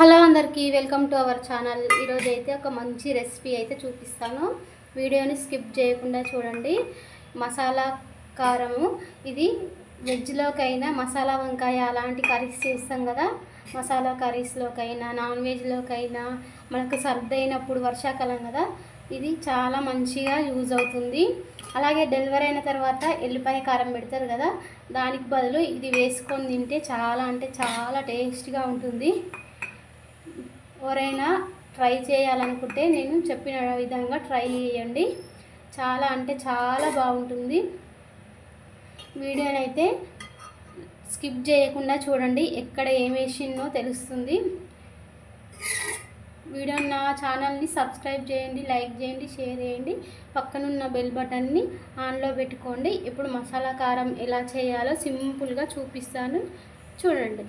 Hello అందరికీ welcome to our channel. ఈరోజు అయితే ఒక మంచి రెసిపీ అయితే చూపిస్తాను. వీడియోని స్కిప్ చేయకుండా చూడండి. మసాలా కారము. ఇది వెజ్లోకైనా మసాలా వంకాయ అలాంటి కర్రీస్ చేస్తాం కదా. మసాలా కర్రీస్లోకైనా నాన్ వెజ్లోకైనా మనకు సర్ది అయినప్పుడు వర్షాకాలం కదా. ఇది చాలా మంచిగా యూజ్ అవుతుంది. అలాగే డెలివరీ అయిన తర్వాత ఎల్లిపాయ కారం పెడతారు కదా. దానికి బదులు ఇది వేసుకొని తింటే చాలా అంటే చాలా టేస్ట్గా ఉంటుంది. ఎవరైనా ట్రై చేయాలనుకుంటే నేను చెప్పిన విధంగా ట్రై చేయండి. చాలా అంటే చాలా బాగుంటుంది. వీడియోనైతే స్కిప్ చేయకుండా చూడండి ఎక్కడ ఏం వేసిందో తెలుస్తుంది. వీడియో నా ఛానల్ని సబ్స్క్రైబ్ చేయండి లైక్ చేయండి షేర్ చేయండి. పక్కనున్న బెల్ బటన్ని ఆన్లో పెట్టుకోండి. ఇప్పుడు మసాలా కారం ఎలా చేయాలో సింపుల్గా చూపిస్తాను. చూడండి.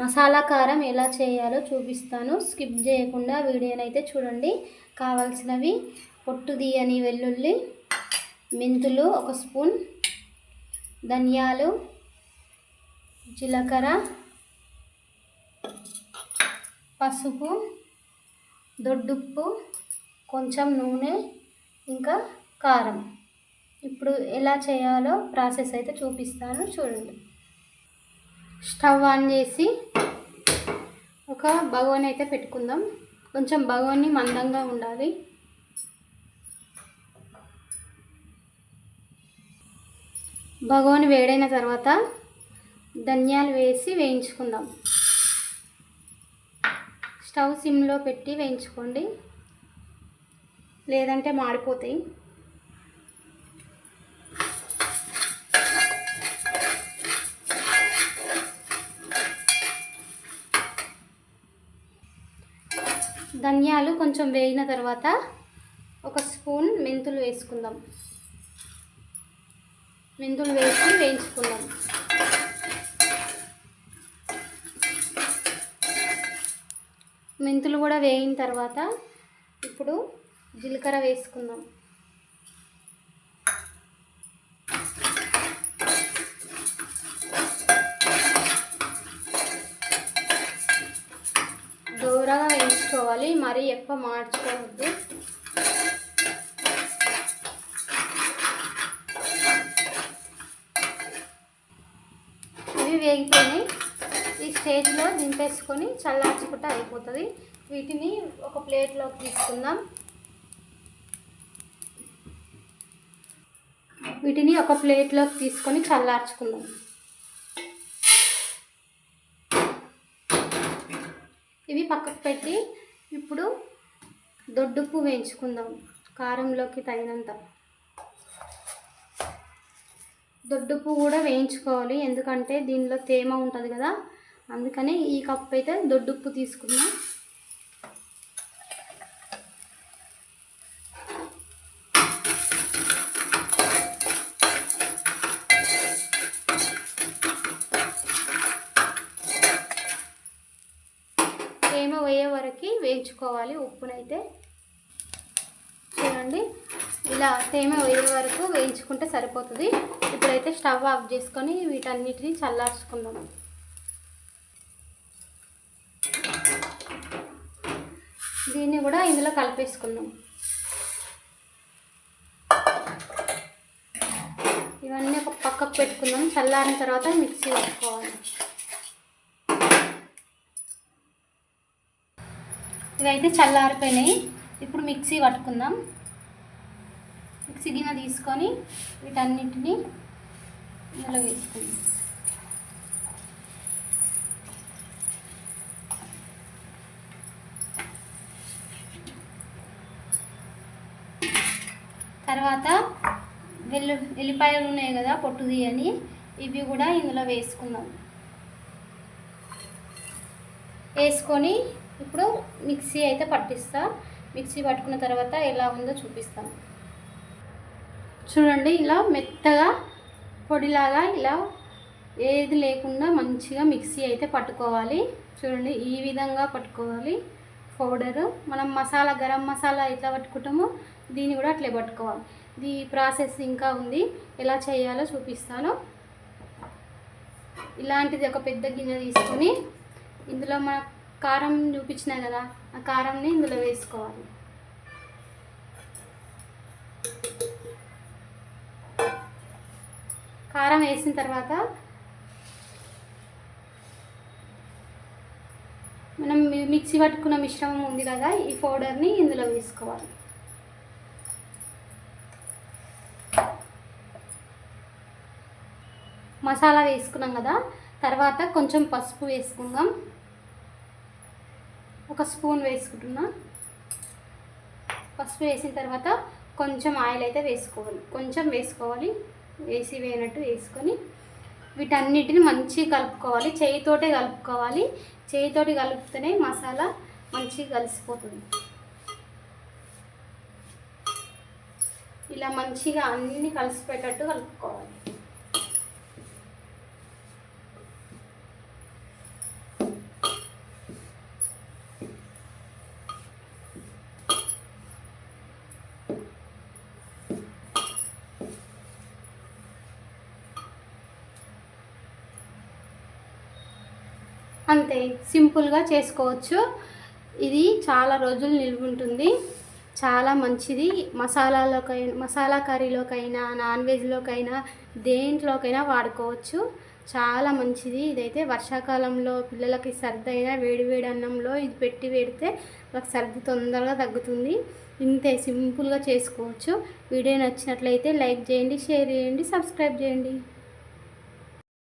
మసాలా కారం ఎలా చేయాలో చూపిస్తాను. స్కిప్ చేయకుండా వీడియోనైతే చూడండి. కావాల్సినవి పొట్టు తీయని వెల్లుల్లి మెంతులు ఒక స్పూన్ ధనియాలు జీలకర్ర పసుపు దొడ్డుప్పు కొంచెం నూనె ఇంకా కారం. ఇప్పుడు ఎలా చేయాలో ప్రాసెస్ అయితే చూపిస్తాను. చూడండి. స్టవ్ ఆన్ చేసి ఒక బగోని అయితే పెట్టుకుందాం. కొంచెం బగోని మందంగా ఉండాలి. బగోని వేడైన తర్వాత ధనియాలు వేసి వేయించుకుందాం. స్టవ్ సిమ్లో పెట్టి వేయించుకోండి. లేదంటే మాడిపోతాయి. ధనియాలు కొంచెం వేగిన తర్వాత ఒక స్పూన్ మెంతులు వేసుకుందాం. మెంతులు వేసి వేయించుకుందాం. మెంతులు కూడా వేగిన తర్వాత ఇప్పుడు జీలకర్ర వేసుకుందాం. మార్చుకోవాలి. మరీ ఎక్కువ మార్చుకోవద్దు. ఇవి వేగిపోయినాయి. ఈ స్టేజ్లో దింపేసుకొని చల్లార్చుకుంటే అయిపోతుంది. వీటిని ఒక ప్లేట్లోకి తీసుకుందాం. వీటిని ఒక ప్లేట్లోకి తీసుకొని చల్లార్చుకుందాం. ఇవి పక్కకు పెట్టి ఇప్పుడు దొడ్డుప్పు వేయించుకుందాం. కారంలోకి తగినంత. దొడ్డుప్పు కూడా వేయించుకోవాలి. ఎందుకంటే దీనిలో తేమ ఉంటుంది కదా. అందుకని ఈ కప్పు అయితే దొడ్డుప్పు తీసుకున్నాం తేమ వేయే వరకు వేసుకోవాలి. ఉప్పునైతే చూడండి. ఇలా తేమ వేయే వరకు వేయించుకుంటే సరిపోతుంది. ఇప్పుడైతే స్టవ్ ఆఫ్ చేసుకొని వీటన్నిటిని చల్లార్చుకుందాం. దీన్ని కూడా ఇందులో కలిపేసుకుందాం. ఇవన్నీ ఒక పక్కకు పెట్టుకుందాం. చల్లారిన తర్వాత మిక్సీ వేసుకోవాలి. ఇవైతే చల్లారిపోయినాయి. ఇప్పుడు మిక్సీ పట్టుకుందాం. మిక్సీ గిన్నె తీసుకొని వీటన్నిటిని ఇందులో వేసుకుందాం. తర్వాత వెల్లు వెల్లిపాయలు ఉన్నాయి కదా పొట్టు తీయని ఇవి కూడా ఇందులో వేసుకుందాం. వేసుకొని ఇప్పుడు మిక్సీ అయితే పట్టిస్తా. మిక్సీ పట్టుకున్న తర్వాత ఎలా ఉందో చూపిస్తాను చూడండి ఇలా మెత్తగా పొడిలాగా ఇలా ఏది లేకుండా మంచిగా మిక్సీ అయితే పట్టుకోవాలి. చూడండి ఈ విధంగా పట్టుకోవాలి. పౌడరు. మనం మసాలా గరం మసాలా ఎట్లా పట్టుకుంటామో దీన్ని కూడా అట్లే పట్టుకోవాలి. ఇది ప్రాసెస్ ఇంకా ఉంది. ఎలా చేయాలో చూపిస్తాను. ఇలాంటిది ఒక పెద్ద గిన్నె తీసుకొని ఇందులో మనకు కారం చూపించినా కదా ఆ కారంని ఇందులో వేసుకోవాలి. కారం వేసిన తర్వాత మనం మిక్సీ పట్టుకున్న మిశ్రమం ఉంది కదా ఈ పౌడర్ని ఇందులో వేసుకోవాలి. మసాలా వేసుకున్నాం కదా తర్వాత కొంచెం పసుపు వేసుకుందాం. ఒక స్పూన్ వేసుకుంటున్నా. పసుపు వేసిన తర్వాత కొంచెం ఆయిల్ అయితే వేసుకోవాలి. కొంచెం వేసుకోవాలి. వేసి వేయనట్టు వేసుకొని వీటన్నిటిని మంచిగా కలుపుకోవాలి. చేయితోటే కలుపుకోవాలి. చేయితోటి కలుపుతేనే మసాలా మంచిగా కలిసిపోతుంది. ఇలా మంచిగా అన్నీ కలిసిపెట్టట్టు కలుపుకోవాలి. అంతే సింపుల్గా చేసుకోవచ్చు. ఇది చాలా రోజులు నిలువుంటుంది. చాలా మంచిది. మసాలాలోకైనా మసాలా కర్రీలోకైనా నాన్ వెజ్లోకైనా దేంట్లోకైనా వాడుకోవచ్చు. చాలా మంచిది. ఇదైతే వర్షాకాలంలో పిల్లలకి సర్ది అయినా వేడి వేడి అన్నంలో ఇది పెట్టి పెడితే వాళ్ళకి సర్ది తొందరగా తగ్గుతుంది. ఇంతే సింపుల్గా చేసుకోవచ్చు. వీడియో నచ్చినట్లయితే లైక్ చేయండి షేర్ చేయండి సబ్స్క్రైబ్ చేయండి.